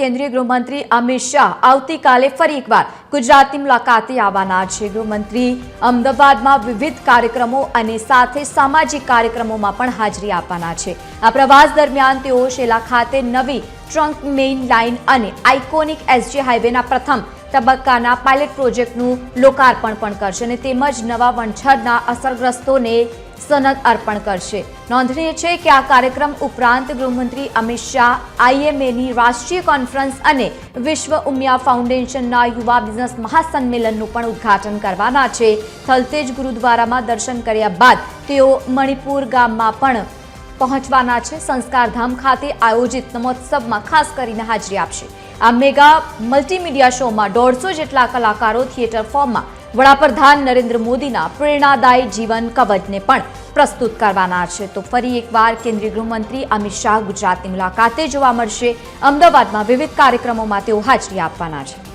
કેન્દ્રીય ગૃહમંત્રી અમિત શાહ આવતીકાલે ફરી એકવાર ગુજરાતની મુલાકાતે આવવાના છે. ગૃહમંત્રી અમદાવાદમાં વિવિધ કાર્યક્રમો અને સાથે સામાજિક કાર્યક્રમોમાં પણ હાજરી આપવાના છે. આ પ્રવાસ દરમિયાન તેઓ શેલા ખાતે નવી ટ્રંક મેઇન લાઇન અને આઇકોનિક એસજી હાઇવેના પ્રથમ તબક્કાના પાયલટ પ્રોજેક્ટનું લોકાર્પણ પણ કરશે અને તેમજ નવા વંછરના અસરગ્રસ્તોને સનદ અર્પણ કરશે. નોંધનીય છે કે આ કાર્યક્રમ ઉપરાંત ગૃહમંત્રી અમિત શાહ આઈએમએની રાષ્ટ્રીય કોન્ફરન્સ અને વિશ્વ ઉમિયા ફાઉન્ડેશનના યુવા બિઝનેસ મહાસંમેલનનું પણ ઉદ્ઘાટન કરવાના છે. થલતેજ ગુરુદ્વારામાં દર્શન કર્યા બાદ તેઓ મણિપુર ગામમાં પણ પહોંચવાના છે. સંસ્કારધામ ખાતે આયોજિત નમોત્સવમાં ખાસ કરીને હાજરી આપશે. આ મેગા મલ્ટીમીડિયા શોમાં દોઢસો જેટલા કલાકારો થિયેટર ફોર્મમાં. વડાપ્રધાન નરેન્દ્ર મોદીના પ્રેરણાદાયી જીવન કવચને પણ પ્રસ્તુત કરવાના છે. તો ફરી એકવાર કેન્દ્રીય ગૃહમંત્રી અમિત શાહ ગુજરાતની મુલાકાતે જોવા મળશે. અમદાવાદમાં વિવિધ કાર્યક્રમોમાં તેઓ હાજરી આપવાના છે.